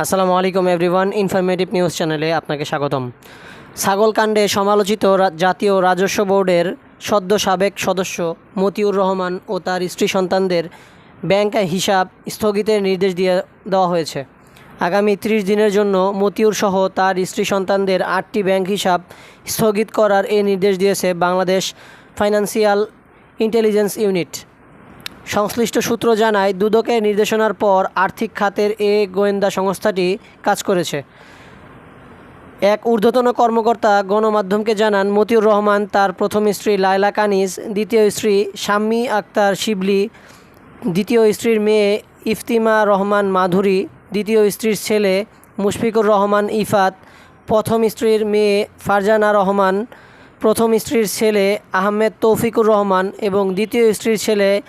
আসসালামু আলাইকুম everyone, informative news চ্যানেলে আপনাকে স্বাগতম। ছাগলকাণ্ডে সমালোচিত জাতীয় রাজস্ব বোর্ডের সদ্য সাবেক সদস্য মতিউর রহমান ও তার স্ত্রী সন্তানদের ব্যাংক হিসাব স্থগিতের নির্দেশ দিয়ে দেওয়া হয়েছে। আগামী ত্রিশ দিনের জন্য মতিউর সহ তার স্ত্রী সন্তানদের আটটি ব্যাংক হিসাব স্থগিত করার এই নির্দেশ দিয়েছে বাংলাদেশ ফাইন্যান্সিয়াল ইন্টেলিজেন্স ইউনিট। সংশ্লিষ্ট সূত্র জানায়, দুদকের নির্দেশনার পর আর্থিক খাতের এ গোয়েন্দা সংস্থাটি কাজ করেছে। এক ঊর্ধ্বতন কর্মকর্তা গণমাধ্যমকে জানান, মতিউর রহমান, তার প্রথম স্ত্রী লায়লা কানিজ, দ্বিতীয় স্ত্রী শাম্মী আক্তার শিবলি, দ্বিতীয় স্ত্রীর মেয়ে ইফতিমা রহমান মাধুরী, দ্বিতীয় স্ত্রীর ছেলে মুশফিকুর রহমান ইফাত, প্রথম স্ত্রীর মেয়ে ফারজানা রহমান, প্রথম স্ত্রীর ছেলে আহমেদ তৌফিকুর রহমান এবং দ্বিতীয় স্ত্রীর ছেলে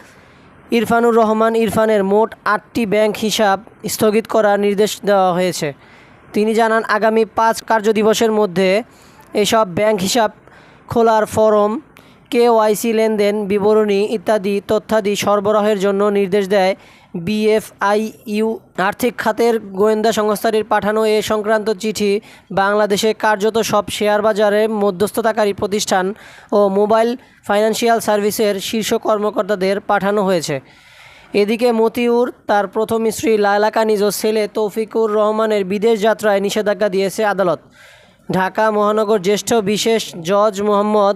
ইরফানুর রহমান ইরফানের মোট আটটি ব্যাংক হিসাব স্থগিত করার নির্দেশ দেওয়া হয়েছে। তিনি জানান, আগামী পাঁচ কার্যদিবসের মধ্যে এসব ব্যাংক হিসাব খোলার ফরম কেওয়াইসি লেনদেন, বিবরণী ইত্যাদি তথ্যাদি সরবরাহের জন্য নির্দেশ দেয় বিএফআইইউ। আর্থিক খাতের গোয়েন্দা সংস্থাটির পাঠানো এ সংক্রান্ত চিঠি বাংলাদেশে কার্যত সব শেয়ার বাজারে মধ্যস্থতাকারী প্রতিষ্ঠান ও মোবাইল ফাইন্যান্সিয়াল সার্ভিসের শীর্ষ কর্মকর্তাদের পাঠানো হয়েছে। এদিকে মতিউর, তার প্রথম স্ত্রী লায়লা কানিজ ও ছেলে তৌফিকুর রহমানের বিদেশ যাত্রায় নিষেধাজ্ঞা দিয়েছে আদালত। ঢাকা মহানগর জ্যেষ্ঠ বিশেষ জজ মোহাম্মদ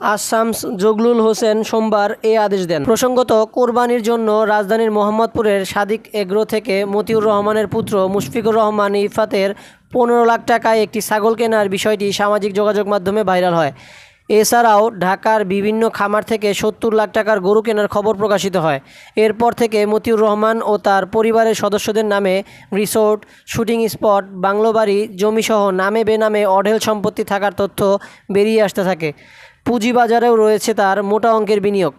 আসামস জগলুল হোসেন সোমবার এ আদেশ দেন। প্রসঙ্গত, কোরবানির জন্য রাজধানীর মোহাম্মদপুরের সাদিক এগ্রো থেকে মতিউর রহমানের পুত্র মুশফিকুর রহমান ইফাতের পনেরো লাখ টাকায় একটি ছাগল কেনার বিষয়টি সামাজিক যোগাযোগ মাধ্যমে ভাইরাল হয়। এছাড়াও, ঢাকার বিভিন্ন খামার থেকে সত্তর লাখ টাকার গরু কেনার খবর প্রকাশিত হয়। এরপর থেকে মতিউর রহমান ও তার পরিবারের সদস্যদের নামে রিসোর্ট, শুটিং স্পট বাংলো বাড়ি জমিসহ নামে বেনামে অঢেল সম্পত্তি থাকার তথ্য বেরিয়ে আসতে থাকে। পুঁজিবাজারেও রয়েছে তার মোটা অঙ্কের বিনিয়োগ।